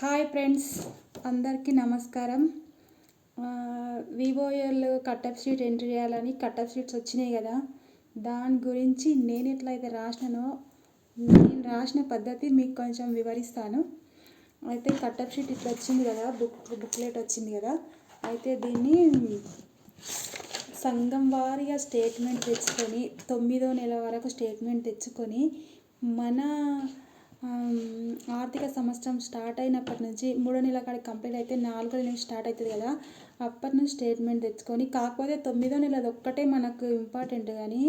Hi friends అందరికీ నమస్కారం. VOL కటప్ sheet entry చేయాలని కటప్ షీట్స్ వచ్చినాయి కదా. దాని గురించి నేను ఎట్లయితే రాసినానో నేను రాసిన పద్ధతి మీకు కొంచెం వివరిస్తాను. అయితే కటప్ షీట్ ఇట్లా వచ్చింది కదా బుక్ బుక్లెట్ వచ్చింది కదా. అయితే దీన్ని సంఘం వారిగా స్టేట్మెంట్ తెచ్చుకొని తొమ్మిదో నెల వరకు స్టేట్మెంట్ తెచ్చుకొని మన ఆర్థిక సంవత్సరం స్టార్ట్ అయినప్పటి నుంచి మూడో నెల కాడికి కంప్లీట్ అయితే నాలుగో నెల నుంచి స్టార్ట్ అవుతుంది కదా. అప్పటి నుంచి స్టేట్మెంట్ తెచ్చుకొని కాకపోతే తొమ్మిదో నెలది ఒక్కటే మనకు ఇంపార్టెంట్ కానీ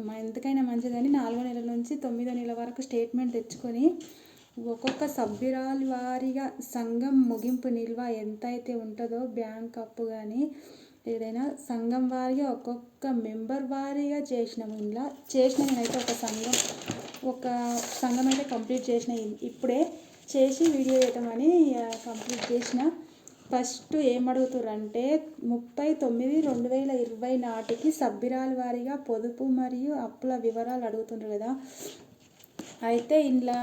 మన ఎందుకైనా మంచిదని నాలుగో నెల నుంచి తొమ్మిదో నెల వరకు స్టేట్మెంట్ తెచ్చుకొని ఒక్కొక్క సభ్యురాలి వారీగా సంఘం ముగింపు నిల్వ ఎంత అయితే ఉంటుందో బ్యాంక్ అప్పు కానీ ఏదైనా సంఘం వారిగా ఒక్కొక్క మెంబర్ వారీగా చేసిన ఇలా చేసిన నేనైతే ఒక సంఘం ఒక సంఘం అయితే కంప్లీట్ చేసిన ఇప్పుడే చేసి వీడియో వేయటమని కంప్లీట్ చేసిన. ఫస్ట్ ఏమడుగుతారంటే ముప్పై తొమ్మిది రెండు వేల ఇరవై నాటికి సభ్యురాల వారీగా పొదుపు మరియు అప్పుల వివరాలు అడుగుతుండ్రు కదా. అయితే ఇంట్లో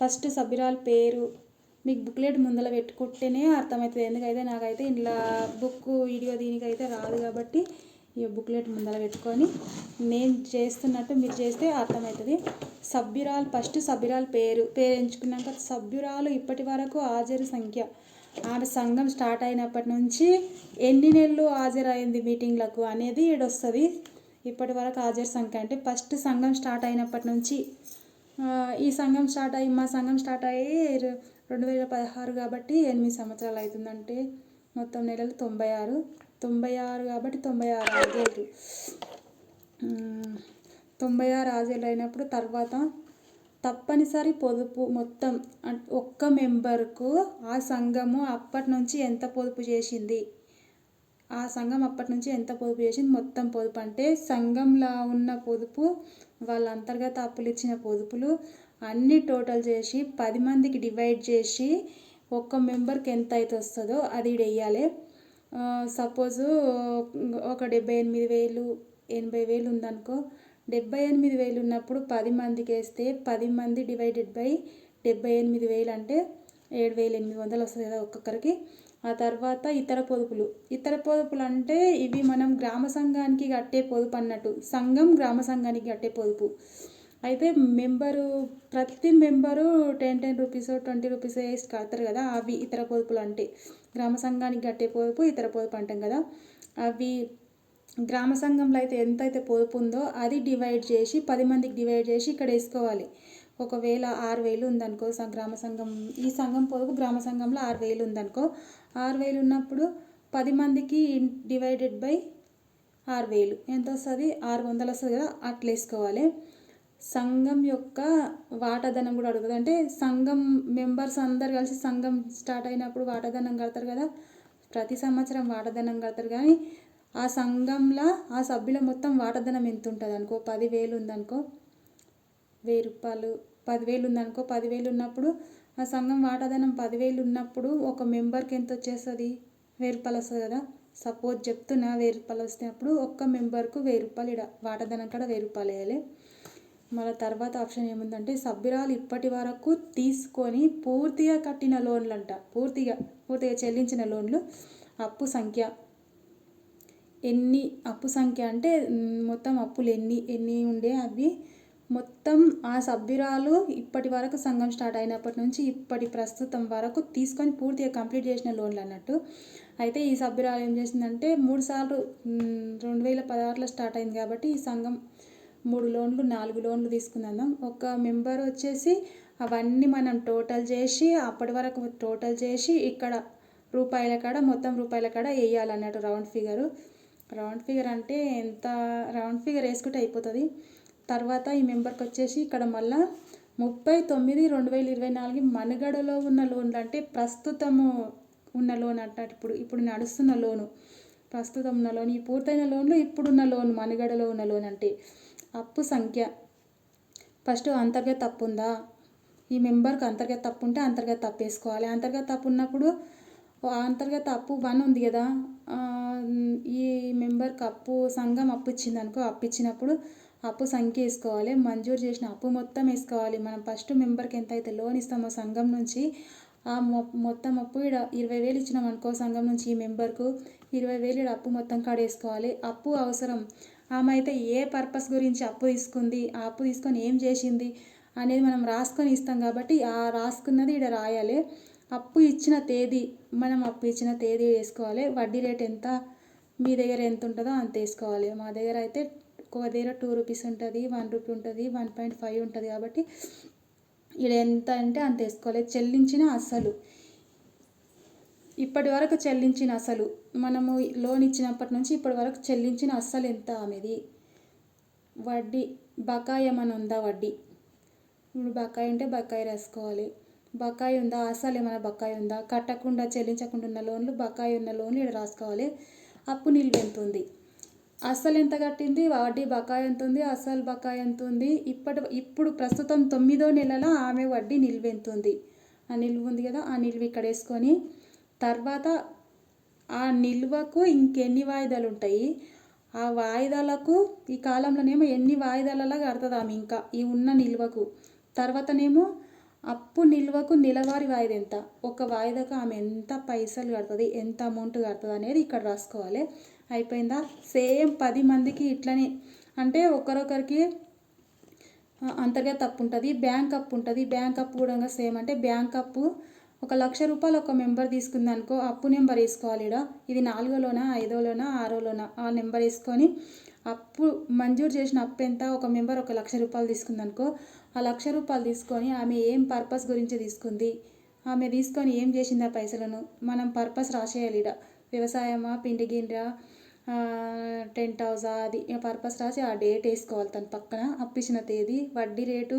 ఫస్ట్ సభ్యురాల పేరు మీకు బుక్లెట్ ముందర పెట్టుకుంటేనే అర్థమవుతుంది. ఎందుకైతే నాకైతే ఇంట్లో బుక్ వీడియో దీనికైతే రాదు కాబట్టి ఈ బుక్లెట్ ముందర పెట్టుకొని నేను చేస్తున్నట్టు మీరు చేస్తే అర్థమవుతుంది. సభ్యురాలు ఫస్ట్ సభ్యురాలు పేరు పేరు ఎంచుకున్నాక సభ్యురాలు ఇప్పటి వరకు హాజరు సంఖ్య. ఆ సంఘం స్టార్ట్ అయినప్పటి నుంచి ఎన్ని నెలలు హాజరైంది మీటింగ్లకు అనేది ఈడొస్తుంది. ఇప్పటి వరకు హాజరు సంఖ్య అంటే ఫస్ట్ సంఘం స్టార్ట్ అయినప్పటి నుంచి ఈ సంఘం స్టార్ట్ అయ్యి మా సంఘం స్టార్ట్ అయ్యి రెండు వేల పదహారు కాబట్టి ఎనిమిది సంవత్సరాలు అవుతుందంటే మొత్తం నెలలు తొంభై ఆరు. తొంభై ఆరు కాబట్టి తొంభై ఆరు హాజరు తొంభై ఆరు హాజరు అయినప్పుడు తర్వాత తప్పనిసరి పొదుపు మొత్తం ఒక్క మెంబర్కు ఆ సంఘము అప్పటి నుంచి ఎంత పొదుపు చేసింది? ఆ సంఘం అప్పటి నుంచి ఎంత పొదుపు చేసింది? మొత్తం పొదుపు అంటే సంఘంలో ఉన్న పొదుపు వాళ్ళ అంతర్గత అప్పులు ఇచ్చిన పొదుపులు అన్నీ టోటల్ చేసి పది మందికి డివైడ్ చేసి ఒక్క మెంబర్కి ఎంత అయితే వస్తుందో అది వేయాలి వెయ్యాలి సపోజు ఒక డెబ్బై ఎనిమిది వేలు ఎనభై వేలు ఉందనుకో డెబ్బై ఎనిమిది వేలు ఉన్నప్పుడు పది మందికి వేస్తే పది మంది డివైడెడ్ బై డెబ్బై ఎనిమిది వేలు అంటే ఏడు వేలు ఎనిమిది వందలు వస్తుంది కదా ఒక్కొక్కరికి. ఆ తర్వాత ఇతర పొదుపులు. ఇతర పొదుపులు అంటే ఇవి మనం గ్రామ సంఘానికి కట్టే పొదుపు అన్నట్టు. సంఘం గ్రామ సంఘానికి కట్టే పొదుపు. అయితే మెంబరు ప్రతి member ten ten rupees twenty rupees వేసి కడతారు కదా అవి ఇతర పొదుపులు అంటే. గ్రామ సంఘానికి కట్టే పొదుపు ఇతర పొదుపు అంటాం కదా. అవి గ్రామ సంఘంలో అయితే ఎంత అయితే పొదుపు ఉందో అది డివైడ్ చేసి పది మందికి డివైడ్ చేసి ఇక్కడ వేసుకోవాలి. ఒకవేళ ఆరు వేలు ఉందనుకో గ్రామ సంఘం ఈ సంఘం పొదుపు గ్రామ సంఘంలో ఆరు వేలు ఉందనుకో ఆరు వేలు ఉన్నప్పుడు పది మందికి డివైడెడ్ బై ఆరు వేలు. ఎంత వస్తుంది? ఆరు వందలు వస్తుంది కదా అట్లా వేసుకోవాలి. సంఘం యొక్క వాటాధనం కూడా అడుగుతుంది అంటే సంఘం మెంబర్స్ అందరు కలిసి సంఘం స్టార్ట్ అయినప్పుడు వాటాధనం కడతారు కదా? ప్రతి సంవత్సరం వాటాధనం కడతారు. కానీ ఆ సంఘంలో ఆ సభ్యుల మొత్తం వాటాధనం ఎంత ఉంటుంది అనుకో? పదివేలు ఉందనుకో? వెయ్యి రూపాయలు పదివేలు ఉందనుకో? పదివేలు ఉన్నప్పుడు ఆ సంఘం వాటాధనం పదివేలు ఉన్నప్పుడు ఒక మెంబర్కి ఎంత వచ్చేస్తుంది? వెయ్యి రూపాయలు వస్తుంది కదా? సపోజ్ చెప్తున్నా వెయ్యి రూపాయలు వస్తున్నప్పుడు ఒక్క మెంబర్కు వెయ్యి రూపాయలు ఇడ వాటాధనం కూడా వెయ్యి రూపాయలు వేయాలి. మళ్ళీ తర్వాత ఆప్షన్ ఏముందంటే సభ్యురాలు ఇప్పటి వరకు తీసుకొని పూర్తిగా కట్టిన లోన్లు అంట పూర్తిగా పూర్తిగా చెల్లించిన లోన్లు అప్పు సంఖ్య. ఎన్ని అప్పు సంఖ్య అంటే మొత్తం అప్పులు ఎన్ని ఎన్ని ఉండే అవి మొత్తం ఆ సభ్యురాలు ఇప్పటి వరకు సంఘం స్టార్ట్ అయినప్పటి నుంచి ఇప్పటి ప్రస్తుతం వరకు తీసుకొని పూర్తిగా కంప్లీట్ చేసిన లోన్లు అన్నట్టు. అయితే ఈ సభ్యురాలు ఏం చేసిందంటే మూడు సార్లు రెండు వేల పదహారులో స్టార్ట్ అయింది కాబట్టి ఈ సంఘం మూడు లోన్లు నాలుగు లోన్లు తీసుకుందాం. ఒక మెంబర్ వచ్చేసి అవన్నీ మనం టోటల్ చేసి అప్పటి వరకు టోటల్ చేసి ఇక్కడ రూపాయల కాడ మొత్తం రూపాయల కాడ వేయాలన్నట్టు రౌండ్ ఫిగర్. రౌండ్ ఫిగర్ అంటే ఎంత రౌండ్ ఫిగర్ వేసుకుంటే అయిపోతుంది. తర్వాత ఈ మెంబర్కి వచ్చేసి ఇక్కడ మళ్ళా ముప్పై తొమ్మిది రెండు వేల ఇరవై నాలుగు మనుగడలో ఉన్న లోన్లు అంటే ప్రస్తుతము ఉన్న లోన్ అంటారు ఇప్పుడు ఇప్పుడు నడుస్తున్న లోను. ప్రస్తుతం ఉన్న లోన్ ఈ పూర్తయిన లోన్లు ఇప్పుడున్న లోన్ మనుగడలో ఉన్న లోన్ అంటే. అప్పు సంఖ్య. ఫస్ట్ అంతర్గత తప్పు ఉందా ఈ మెంబర్కి అంతర్గత తప్పు ఉంటే అంతర్గత తప్పు వేసుకోవాలి అంతర్గత తప్పు ఉన్నప్పుడు అంతర్గత అప్పు వన్ ఉంది కదా. ఈ మెంబర్కి అప్పు సంఘం అప్పు ఇచ్చింది అనుకో అప్పు ఇచ్చినప్పుడు అప్పు సంఖ్య వేసుకోవాలి. మంజూరు చేసిన అప్పు మొత్తం వేసుకోవాలి. మనం ఫస్ట్ మెంబర్కి ఎంత అయితే లోన్ ఇస్తామో సంఘం నుంచి ఆ మొత్తం అప్పు ఈడ ఇరవై వేలు ఇచ్చినాం అనుకో సంఘం నుంచి ఈ మెంబర్కు ఇరవై వేలు ఈడ అప్పు మొత్తం కాడేసుకోవాలి అప్పు అవసరం. ఆమె అయితే ఏ పర్పస్ గురించి అప్పు తీసుకుంది ఆ అప్పు తీసుకొని ఏం చేసింది అనేది మనం రాసుకొని ఇస్తాం కాబట్టి ఆ రాసుకున్నది ఇక్కడ రాయాలి. అప్పు ఇచ్చిన తేదీ మనం అప్పు ఇచ్చిన తేదీ వేసుకోవాలి. వడ్డీ రేట్ ఎంత మీ దగ్గర ఎంత ఉంటుందో అంత వేసుకోవాలి. మా దగ్గర అయితే ఒక దగ్గర టూ రూపీస్ ఉంటుంది వన్ రూపీ ఉంటుంది వన్ పాయింట్ ఫైవ్ ఉంటుంది కాబట్టి ఇక్కడ ఎంత అంటే అంత వేసుకోవాలి. చెల్లించిన అసలు ఇప్పటి వరకు చెల్లించిన అసలు. మనము లోన్ ఇచ్చినప్పటి నుంచి ఇప్పటి వరకు చెల్లించిన అస్సలు ఎంత ఆమెది? వడ్డీ బకాయి ఏమైనా ఉందా వడ్డీ? ఇప్పుడు బకాయి ఉంటే బకాయి రాసుకోవాలి. బకాయి ఉందా? అసలు ఏమైనా బకాయి ఉందా? కట్టకుండా చెల్లించకుండా ఉన్న లోన్లు బకాయి ఉన్న లోన్లు ఇక్కడ రాసుకోవాలి. అప్పు నిల్వ ఎంత ఉంది? అసలు ఎంత కట్టింది? వడ్డీ బకాయి ఎంత ఉంది? అసలు బకాయి ఎంత ఉంది? ఇప్పటి ఇప్పుడు ప్రస్తుతం తొమ్మిదో నెలల ఆమె వడ్డీ నిల్వ ఎంత ఉంది? ఆ నిల్వ ఉంది కదా ఆ నిల్వ ఇక్కడ వేసుకొని తర్వాత ఆ నిల్వకు ఇంకెన్ని వాయిదాలు ఉంటాయి ఆ వాయిదాలకు ఈ కాలంలోనేమో ఎన్ని వాయిదాలలో కడుతుంది ఆమె ఇంకా ఈ ఉన్న నిల్వకు. తర్వాతనేమో అప్పు నిల్వకు నెలవారి వాయిదా ఎంత ఒక వాయిదాకు ఆమె ఎంత పైసలు కడుతుంది? ఎంత అమౌంట్ కడుతుంది అనేది ఇక్కడ రాసుకోవాలి. అయిపోయిందా? సేమ్ పది మందికి ఇట్లనే. అంటే ఒకరొకరికి అంతర్గత అప్పు ఉంటుంది బ్యాంక్ అప్పు ఉంటుంది బ్యాంక్ అప్పు కూడా సేమ్ అంటే బ్యాంక్ అప్పు ఒక లక్ష రూపాయలు ఒక మెంబర్ తీసుకుందనుకో అప్పు నెంబర్ వేసుకోవాలి ఈడ. ఇది నాలుగోలోనా ఐదోలోనా ఆరోలోనా? ఆ నెంబర్ వేసుకొని అప్పు మంజూరు చేసిన అప్పు ఎంత? ఒక మెంబర్ ఒక లక్ష రూపాయలు తీసుకుందనుకో ఆ లక్ష రూపాయలు తీసుకొని ఆమె ఏం పర్పస్ గురించి తీసుకుంది? ఆమె తీసుకొని ఏం చేసింది ఆ పైసలను? మనం పర్పస్ రాసేయాలి ఈడ. వ్యవసాయమా పిండి గిండ్రా? టెంట్ హౌసా? అది. పర్పస్ రాసి ఆ డేట్ వేసుకోవాలి తన పక్కన. అప్పిచ్చిన తేదీ వడ్డీ రేటు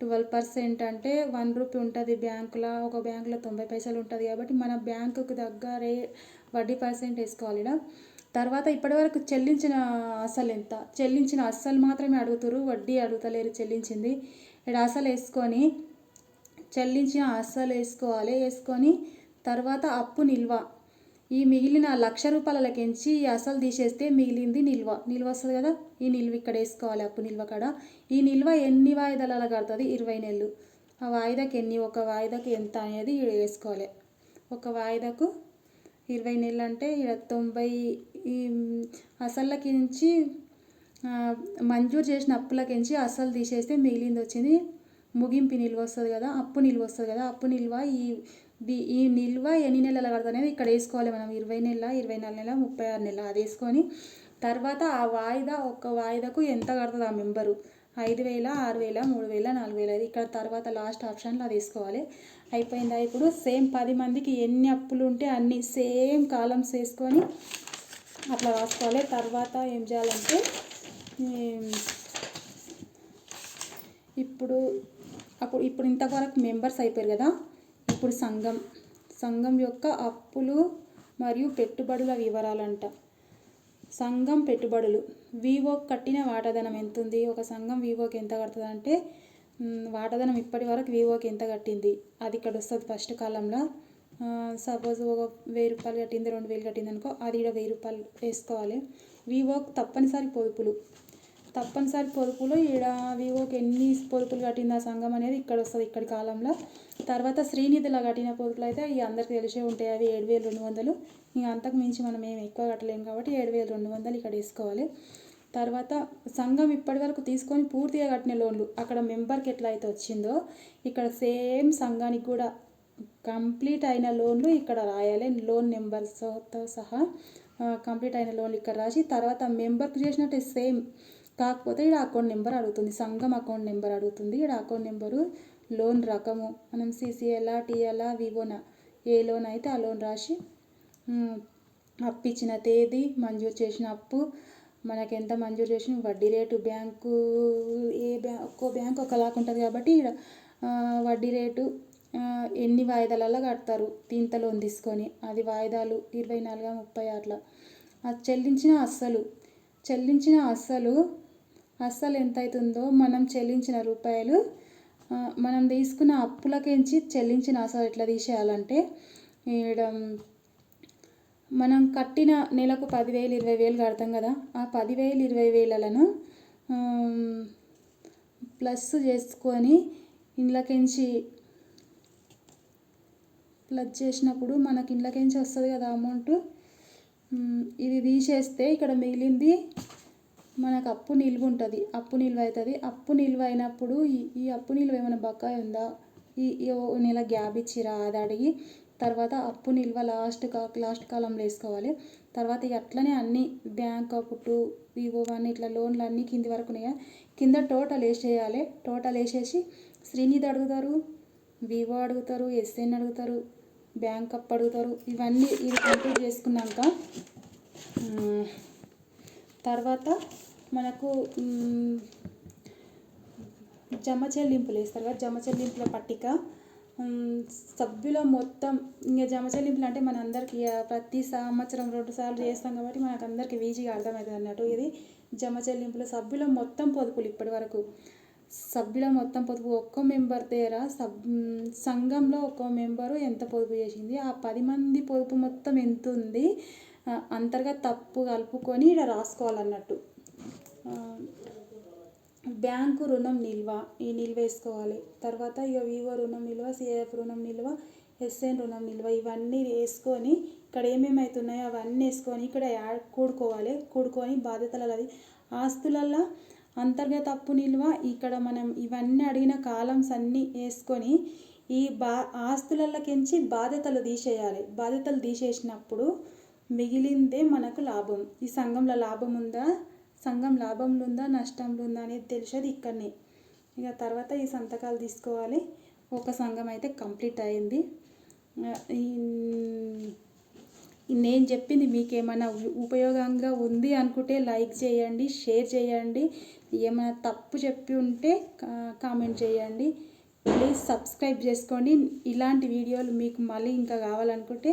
ట్వెల్వ్ పర్సెంట్ అంటే వన్ రూపీ ఉంటుంది బ్యాంకులో ఒక బ్యాంకులో తొంభై పైసలు ఉంటుంది కాబట్టి మన బ్యాంకుకు తగ్గ రే వడ్డీ పర్సెంట్ వేసుకోవాలి తర్వాత ఇప్పటివరకు చెల్లించిన అసలు ఎంత? చెల్లించిన అస్సలు మాత్రమే అడుగుతారు వడ్డీ అడుగుతలేరు చెల్లించింది. ఇక్కడ అసలు వేసుకొని చెల్లించిన అస్సలు వేసుకోవాలి వేసుకొని తర్వాత అప్పు నిల్వ. ఈ మిగిలిన లక్ష రూపాయలకించి ఈ అసలు తీసేస్తే మిగిలింది నిల్వ. నిల్వ వస్తుంది కదా? ఈ నిల్వ ఇక్కడ వేసుకోవాలి అప్పు నిల్వ కాడ. ఈ నిల్వ ఎన్ని వాయిదాలలో కడుతుంది? ఇరవై నెలలు. ఆ వాయిదాకి ఎన్ని? ఒక వాయిదాకి ఎంత అనేది ఈడ వేసుకోవాలి. ఒక వాయిదాకు ఇరవై నెలలు అంటే ఈడ తొంభై ఈ అసళ్ళకించి ఆ, మంజూరు చేసిన అప్పులకించి అసలు తీసేస్తే మిగిలింది వచ్చింది. ముగింపు నిల్వ వస్తుంది కదా? అప్పు నిల్వ వస్తుంది కదా? అప్పు నిల్వ ఈ ఈ నిల్వ ఎన్ని నెలలు పడుతుంది అనేది ఇక్కడ వేసుకోవాలి మనం. ఇరవై నెలల ఇరవై నాలుగు నెలల ముప్పై ఆరు నెలల అది వేసుకొని తర్వాత ఆ వాయిదా ఒక్క వాయిదాకు ఎంత కడుతుంది ఆ మెంబరు? ఐదు వేల ఆరు వేల మూడు వేల నాలుగు వేల అది ఇక్కడ తర్వాత లాస్ట్ ఆప్షన్లో అది వేసుకోవాలి. అయిపోయిందా? ఇప్పుడు సేమ్ పది మందికి ఎన్ని అప్పులు ఉంటే అన్ని సేమ్ కాలమ్స్ వేసుకొని అట్లా రాసుకోవాలి. తర్వాత ఏం చేయాలంటే ఇప్పుడు అప్పుడు ఇప్పుడు ఇంతవరకు మెంబర్స్ అయిపోయారు కదా? ఇప్పుడు సంఘం సంఘం యొక్క అప్పులు మరియు పెట్టుబడుల వివరాలంట. సంఘం పెట్టుబడులు. వివో కట్టిన వాటాదనం ఎంత ఉంది ఒక సంఘం వివోకి ఎంత కడుతుంది అంటే వాటాదనం ఇప్పటి వరకు వివోకి ఎంత కట్టింది? అది ఇక్కడ వస్తుంది ఫస్ట్ కాలంలో. సపోజ్ ఒక వెయ్యి రూపాయలు కట్టింది రెండు వేలు కట్టింది అనుకో అది ఇక్కడ వెయ్యి రూపాయలు వేసుకోవాలి. వివోకి తప్పనిసరి పొదుపులు. తప్పనిసరి పొదుపులు ఈడ వివోకి ఎన్ని పొదుపులు కట్టింది ఆ సంఘం అనేది ఇక్కడ వస్తుంది ఇక్కడి కాలంలో. తర్వాత శ్రీనిధిలో కట్టిన పొదుపులు అయితే ఇక అందరికీ తెలిసే ఉంటాయి. అవి ఏడు వేలు రెండు వందలు. ఇంకా అంతకు మించి మనం ఏం ఎక్కువ కట్టలేము కాబట్టి ఏడు వేలు రెండు వందలు ఇక్కడ వేసుకోవాలి. తర్వాత సంఘం ఇప్పటివరకు తీసుకొని పూర్తిగా కట్టిన లోన్లు. అక్కడ మెంబర్కి ఎట్లా అయితే వచ్చిందో ఇక్కడ సేమ్ సంఘానికి కూడా కంప్లీట్ అయిన లోన్లు ఇక్కడ రాయాలి. లోన్ నెంబర్స్తో సహా కంప్లీట్ అయిన లోన్లు ఇక్కడ రాసి తర్వాత మెంబర్కి చేసినట్టు సేమ్. కాకపోతే ఇక్కడ అకౌంట్ నెంబర్ అడుగుతుంది. సంఘం అకౌంట్ నెంబర్ అడుగుతుంది. ఇక్కడ అకౌంట్ నెంబరు లోన్ రకము. మనం సిసిఎలా టీఎలా వివోనా ఏ లోన్ అయితే ఆ లోన్ రాసి అప్పు ఇచ్చిన తేదీ మంజూరు చేసిన అప్పు మనకి ఎంత మంజూరు చేసిన వడ్డీ రేటు బ్యాంకు ఏ బ్యాంక్ ఒక్కో బ్యాంక్ ఒకలాగా ఉంటుంది కాబట్టి ఇక్కడ వడ్డీ రేటు ఎన్ని వాయిదాలలో కడతారు? ఇంత లోన్ తీసుకొని అది వాయిదాలు ఇరవై నాలుగు ముప్పై అట్లా అది చెల్లించిన అస్సలు చెల్లించిన అస్సలు అస్సలు ఎంత అవుతుందో మనం చెల్లించిన రూపాయలు మనం తీసుకున్న అప్పులకించి చెల్లించిన అసలు ఎట్లా తీసేయాలంటే ఈడ మనం కట్టిన నెలకు పదివేలు ఇరవై వేలు కడతాం కదా ఆ పదివేలు ఇరవై వేలను ప్లస్ చేసుకొని ఇండ్లకించి ప్లస్ చేసినప్పుడు మనకి ఇండ్లకించి వస్తుంది కదా అమౌంట్? ఇది తీసేస్తే ఇక్కడ మిగిలింది మనకు అప్పు నిల్వ ఉంటుంది. అప్పు నిల్వ అవుతుంది. అప్పు నిల్వ అయినప్పుడు ఈ ఈ అప్పు నిల్వ ఏమైనా బకాయి ఉందా? ఈ ఓ నెల గ్యాప్ ఇచ్చిరా అది అడిగి తర్వాత అప్పు నిల్వ లాస్ట్ కా లాస్ట్ కాలంలో వేసుకోవాలి. తర్వాత అట్లనే అన్ని బ్యాంక్ అప్పుడు వివో వన్ ఇట్లా లోన్లు అన్నీ కింది వరకు ఉన్నాయా? కింద టోటల్ వేసేయాలి టోటల్ వేసేసి శ్రీనిధి అడుగుతారు వివో అడుగుతారు ఎస్ఎన్ అడుగుతారు బ్యాంక్ అప్ అడుగుతారు. ఇవన్నీ ఇది కంప్లీట్ చేసుకున్నాక తర్వాత మనకు జమ చెల్లింపులు వేస్తారు కదా జమ చెల్లింపుల పట్టిక. సభ్యుల మొత్తం ఇంకా జమ చెల్లింపులు అంటే మన అందరికీ ప్రతి సంవత్సరం రెండు సార్లు చేస్తాం కాబట్టి మనకు అందరికీ ఈజీగా అర్థమవుతుంది అన్నట్టు. ఇది జమ చెల్లింపులు సభ్యుల మొత్తం పొదుపులు ఇప్పటి వరకు. సభ్యుల మొత్తం పొదుపు ఒక్క మెంబర్ దగ్గర సబ్ సంఘంలో ఒక్కో మెంబరు ఎంత పొదుపు చేసింది? ఆ పది మంది పొదుపు మొత్తం ఎంత ఉంది? అంతర్గా తప్పు కలుపుకొని ఇక్కడ రాసుకోవాలన్నట్టు. బ్యాంకు రుణం నిల్వ ఈ నిల్వ వేసుకోవాలి. తర్వాత ఇక వివో రుణం నిల్వ సిఐఎఫ్ రుణం నిల్వ ఎస్ఎన్ రుణం నిల్వ ఇవన్నీ వేసుకొని ఇక్కడ ఏమేమి అవుతున్నాయో అవన్నీ వేసుకొని ఇక్కడ యాడ్ కూడుకోవాలి. కూడుకొని బాధ్యతలు అది. ఆస్తులల్లో అంతర్గత అప్పు నిల్వ ఇక్కడ మనం ఇవన్నీ అడిగిన కాలమ్స్ అన్నీ వేసుకొని ఈ బా ఆస్తులలోకించి బాధ్యతలు తీసేయాలి. బాధ్యతలు తీసేసినప్పుడు మిగిలిందే మనకు లాభం. ఈ సంఘంలో లాభం ఉందా సంఘం లాభంలో ఉందా నష్టంలో ఉందా అనేది తెలిసేది ఇక్కడనే. ఇక తర్వాత ఈ సంతకాలు తీసుకోవాలి. ఒక సంఘం అయితే కంప్లీట్ అయింది. నేను చెప్పింది మీకు ఏమైనా ఉపయోగంగా ఉంది అనుకుంటే లైక్ చేయండి షేర్ చేయండి. ఏమైనా తప్పు చెప్పి ఉంటే కామెంట్ చేయండి. ప్లీజ్ సబ్స్క్రైబ్ చేసుకోండి. ఇలాంటి వీడియోలు మీకు మళ్ళీ ఇంకా కావాలనుకుంటే